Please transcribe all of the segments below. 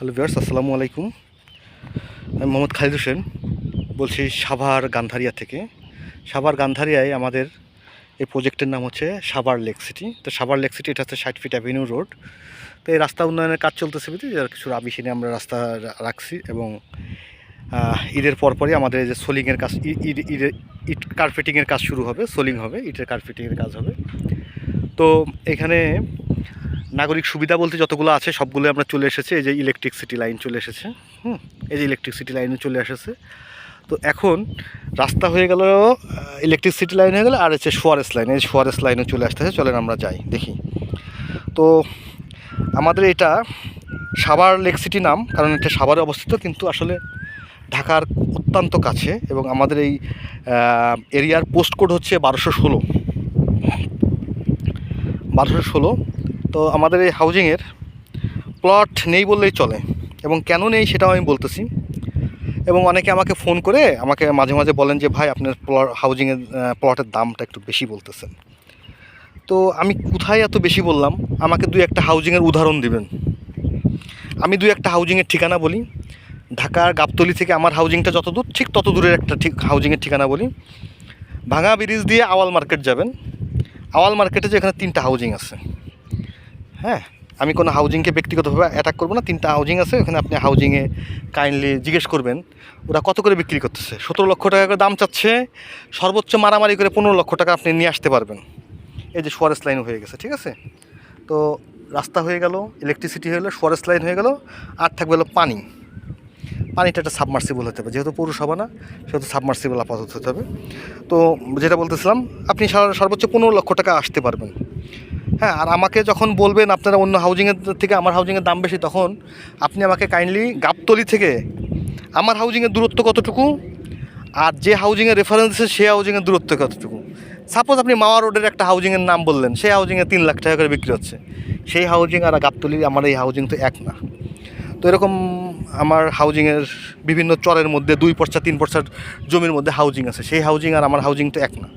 Hello viewers আসসালামু আলাইকুম। আমি মোহাম্মদ খালিদ হোসেন, বলছি সাভার গান্ধারিয়া থেকে। সাভার গান্ধারিয়ায় আমাদের এই প্রজেক্টের নাম হচ্ছে সাভার লেক সিটি। তো সাভার লেক সিটি, এটা হচ্ছে ষাট ফিট অ্যাভিনিউ রোড। তো এই রাস্তা উন্নয়নের কাজ চলতেছে বুঝলি যার কিছু আবিসি নিয়ে আমরা রাস্তা রাখছি এবং ঈদের পরপরই আমাদের যে সোলিংয়ের কাজ ঈদ ঈদের ইট কার্পেটিংয়ের কাজ শুরু হবে, সোলিং হবে, ইটের কার্পেটিংয়ের কাজ হবে। তো এখানে নাগরিক সুবিধা বলতে যতগুলো আছে, সবগুলো আমরা চলে এসেছে। এই যে ইলেকট্রিসিটি লাইন চলে এসেছে। হুম, এই যে ইলেকট্রিসিটি লাইনও চলে এসেছে। তো এখন রাস্তা হয়ে গেল ইলেকট্রিসিটি লাইন হয়ে গেল, আর হচ্ছে সোয়ারেস লাইন এই সোয়ারেস লাইনে চলে আসতেছে চলেন আমরা যাই, দেখি। তো আমাদের এটা সাভার লেক সিটি নাম, কারণ এটা সাভারে অবস্থিত, কিন্তু আসলে ঢাকার অত্যন্ত কাছে এবং আমাদের এই এরিয়ার পোস্ট কোড হচ্ছে বারোশো ষোলো। বারোশো ষোলো তো আমাদের এই হাউজিংয়ের প্লট নেই বললেই চলে এবং কেন নেই সেটাও আমি বলতেছি। এবং অনেকে আমাকে ফোন করে আমাকে মাঝে মাঝে বলেন যে, ভাই, আপনার প্লট হাউজিংয়ের প্লটের দামটা একটু বেশি বলতেছেন। তো আমি কোথায় এত বেশি বললাম? আমাকে দুই একটা হাউজিংয়ের উদাহরণ দিবেন। আমি দুই একটা হাউজিংয়ের ঠিকানা বলি। ঢাকার গাবতলি থেকে আমার হাউজিংটা যত দূর, ঠিক তত দূরের একটা ঠিক হাউজিংয়ের ঠিকানা বলি। ভাঙা ব্রিজ দিয়ে আওয়াল মার্কেট যাবেন। আওয়াল মার্কেটে যে এখানে তিনটা হাউজিং আছে। হ্যাঁ আমি কোনো হাউজিংকে ব্যক্তিগতভাবে অ্যাটাক করব না। তিনটা হাউজিং আছে, ওখানে আপনি হাউজিংয়ে কাইন্ডলি জিজ্ঞেস করবেন। ওরা কত করে বিক্রি করতেছে? সতেরো লক্ষ টাকা করে দাম চাচ্ছে, সর্বোচ্চ মারামারি করে পনেরো লক্ষ টাকা আপনি নিয়ে আসতে পারবেন। এই যে সোয়ারেস লাইন হয়ে গেছে, ঠিক আছে? তো রাস্তা হয়ে গেল ইলেকট্রিসিটি হয়ে গেলো সোয়ারেস লাইন হয়ে গেল, আর থাকবে হলো পানি। পানিটা একটা সাবমার্সিবল হতে হবে, যেহেতু পৌরসভা না, সেহেতু সাবমার্সিবল আপাতত হতে হবে। তো যেটা বলতেছিলাম, আপনি সার- সর্বোচ্চ পনেরো লক্ষ টাকা আসতে পারবেন। হ্যাঁ আর আমাকে যখন বলবেন আপনারা অন্য হাউজিংয়ের থেকে আমার হাউজিংয়ের দাম বেশি, তখন আপনি আমাকে কাইন্ডলি গাবতলি থেকে আমার হাউজিংয়ের দূরত্ব কতটুকু আর যে হাউজিংয়ের রেফারেন্স আছে সেই হাউজিংয়ের দূরত্ব কতটুকু? সাপোজ আপনি মাওয়া রোডের একটা হাউজিংয়ের নাম বললেন, সেই হাউজিংয়ে তিন লাখ টাকা করে বিক্রি হচ্ছে। সেই হাউজিং আর গাবতলি, আমার এই হাউজিং তো এক না। তো এরকম আমার হাউজিংয়ের বিভিন্ন চরের মধ্যে দুই পর্চা তিন পর্চার জমির মধ্যে হাউজিং আছে। সেই হাউজিং আর আমার হাউজিং তো এক না।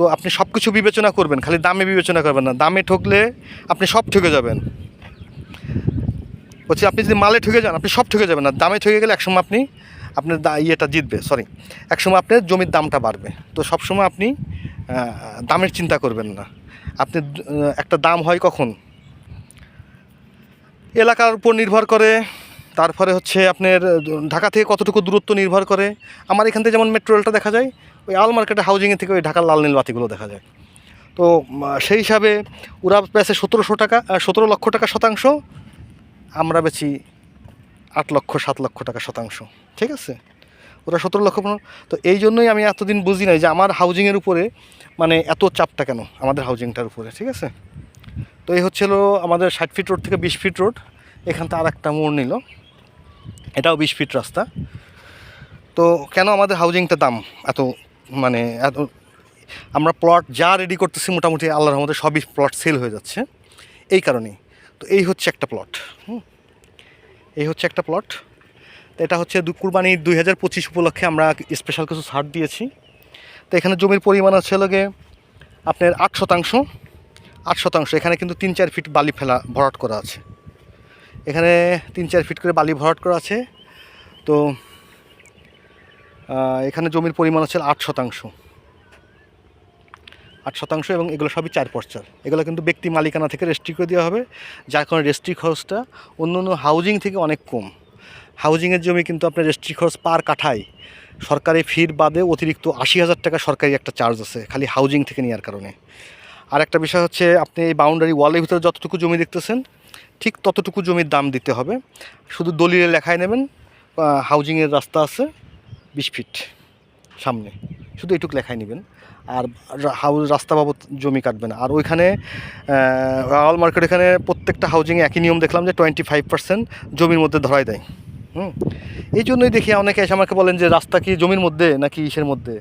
তো আপনি সব কিছু বিবেচনা করবেন, খালি দামে বিবেচনা করবেন না। দামে ঠকলে আপনি সব ঠকে যাবেন। বলছি, আপনি যদি মালে ঠকে যান, আপনি সব ঠকে যাবেন না। দামে ঠকে গেলে একসময় আপনি, আপনার ইয়েটা জিতবে সরি একসময় আপনার জমির দামটা বাড়বে। তো সবসময় আপনি দামের চিন্তা করবেন না। আপনি একটা দাম হয় কখন? এলাকার উপর নির্ভর করে তারপরে হচ্ছে আপনার ঢাকা থেকে কতটুকু দূরত্ব নির্ভর করে? আমার এখান থেকে যেমন মেট্রো রেলটা দেখা যায়, ওই আল মার্কেটে হাউজিংয়ের থেকে ওই ঢাকার লাল নীল বাতিগুলো দেখা যায়। তো সেই হিসাবে ওরা বেচে সতেরোশো টাকা সতেরো লক্ষ টাকা শতাংশ, আমরা বেছি আট লক্ষ, সাত লক্ষ টাকা শতাংশ। ঠিক আছে? ওরা সতেরো লক্ষ পনেরো, তো এই জন্যই আমি এতদিন বুঝি নাই যে আমার হাউজিংয়ের উপরে মানে এত চাপটা কেন আমাদের হাউজিংটার উপরে, ঠিক আছে? তো এই হচ্ছিল আমাদের ষাট ফিট রোড থেকে বিশ ফিট রোড এখানটা আর একটা মোড় নিল। এটাও বিশ ফিট রাস্তা। তো কেন আমাদের হাউজিংটা দাম এত মানে এত, আমরা প্লট যা রেডি করতেছি মোটামুটি আল্লাহর রহমতে সবই প্লট সেল হয়ে যাচ্ছে। এই কারণেই। তো এই হচ্ছে একটা প্লট এই হচ্ছে একটা প্লট তো এটা হচ্ছে কুরবানি দুই হাজার পঁচিশ উপলক্ষে আমরা স্পেশাল কিছু ছাড় দিয়েছি। তো এখানে জমির পরিমাণ আছে লগে আপনার আট শতাংশ আট শতাংশ। এখানে কিন্তু তিন চার ফিট বালি ফেলা, ভরাট করা আছে। এখানে তিন চার ফিট করে বালি ভরাট করা আছে। তো এখানে জমির পরিমাণ হচ্ছে আট শতাংশ। আট শতাংশ এবং এগুলো সবই চার পর্চার এগুলো কিন্তু ব্যক্তি মালিকানা থেকে রেস্ট্রি করে দেওয়া হবে, যার কারণে রেস্ট্রি খরচটা অন্য অন্য হাউজিং থেকে অনেক কম। হাউজিংয়ের জমি কিন্তু আপনার রেস্ট্রি খরচ পার কাঠায় সরকারি ফির বাদে অতিরিক্ত আশি হাজার টাকা সরকারি একটা চার্জ আছে, খালি হাউজিং থেকে নেওয়ার কারণে। আর একটা বিষয় হচ্ছে, আপনি এই বাউন্ডারি ওয়ালের ভিতরে যতটুকু জমি দেখতেছেন ঠিক ততটুকু জমির দাম দিতে হবে। শুধু দলিলে লেখায় নেবেন হাউজিংয়ের রাস্তা আছে, বিশ ফিট সামনে, শুধু এটুকু লেখায় নেবেন। আর হাউস রাস্তা বাবদ জমি কাটবে না আর ওইখানে অল মার্কেট এখানে প্রত্যেকটা হাউজিংয়ে একই নিয়ম দেখলাম যে টোয়েন্টি ফাইভ পার্সেন্ট জমির মধ্যে ধরাই দেয়। হুম? এই জন্যই দেখি অনেকে এসে আমাকে বলেন যে, রাস্তা কি জমির মধ্যে নাকি ইসের মধ্যে?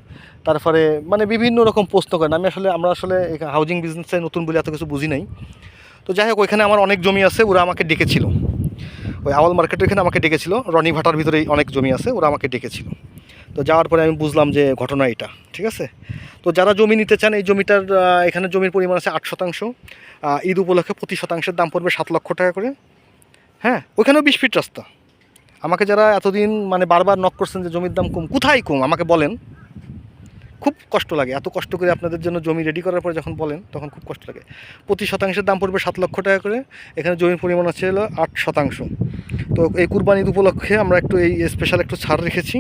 তারপরে মানে বিভিন্ন রকম প্রশ্ন করেন। আমি আসলে আমরা আসলে হাউজিং বিজনেসে নতুন বলে এত কিছু বুঝি নাই। তো যাই হোক, ওইখানে আমার অনেক জমি আছে, ওরা আমাকে ডেকেছিল। ওই আওয়াল মার্কেটের এখানে আমাকে ডেকেছিল, রনি ভাটার ভিতরেই অনেক জমি আছে, ওরা আমাকে ডেকেছিল। তো যাওয়ার পরে আমি বুঝলাম যে ঘটনা এটা, ঠিক আছে? তো যারা জমি নিতে চান, এই জমিটার এখানে জমির পরিমাণ আছে আট শতাংশ। ঈদ উপলক্ষে প্রতি শতাংশের দাম পড়বে সাত লক্ষ টাকা করে। হ্যাঁ ওইখানেও বিশ ফিট রাস্তা। আমাকে যারা এতদিন মানে বারবার নক করছেন যে জমির দাম কম, কোথায় কম? আমাকে বলেন। খুব কষ্ট লাগে। এত কষ্ট করে আপনাদের জন্য জমি রেডি করার পরে যখন বলেন, তখন খুব কষ্ট লাগে। প্রতি শতাংশের দাম পড়বে সাত লক্ষ টাকা করে। এখানে জমির পরিমাণ আছে হলো আট শতাংশ। তো এই কুরবানির উপলক্ষে আমরা একটু এই স্পেশাল একটু ছাড় রেখেছি।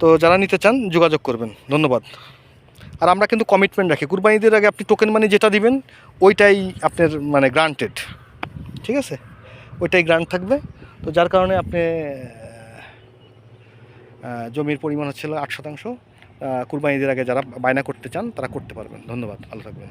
তো যারা নিতে চান, যোগাযোগ করবেন। ধন্যবাদ। আর আমরা কিন্তু কমিটমেন্ট রাখি। কুরবানিদের আগে আপনি টোকেন মানি যেটা দিবেন, ওইটাই আপনার মানে গ্রান্টেড ঠিক আছে? ওইটাই গ্রান্ট থাকবে। তো যার কারণে আপনি জমির পরিমাণ হচ্ছিল আট শতাংশ। কুরবানিদের আগে যারা বায়না করতে চান তারা করতে পারবেন। ধন্যবাদ। ভালো থাকবেন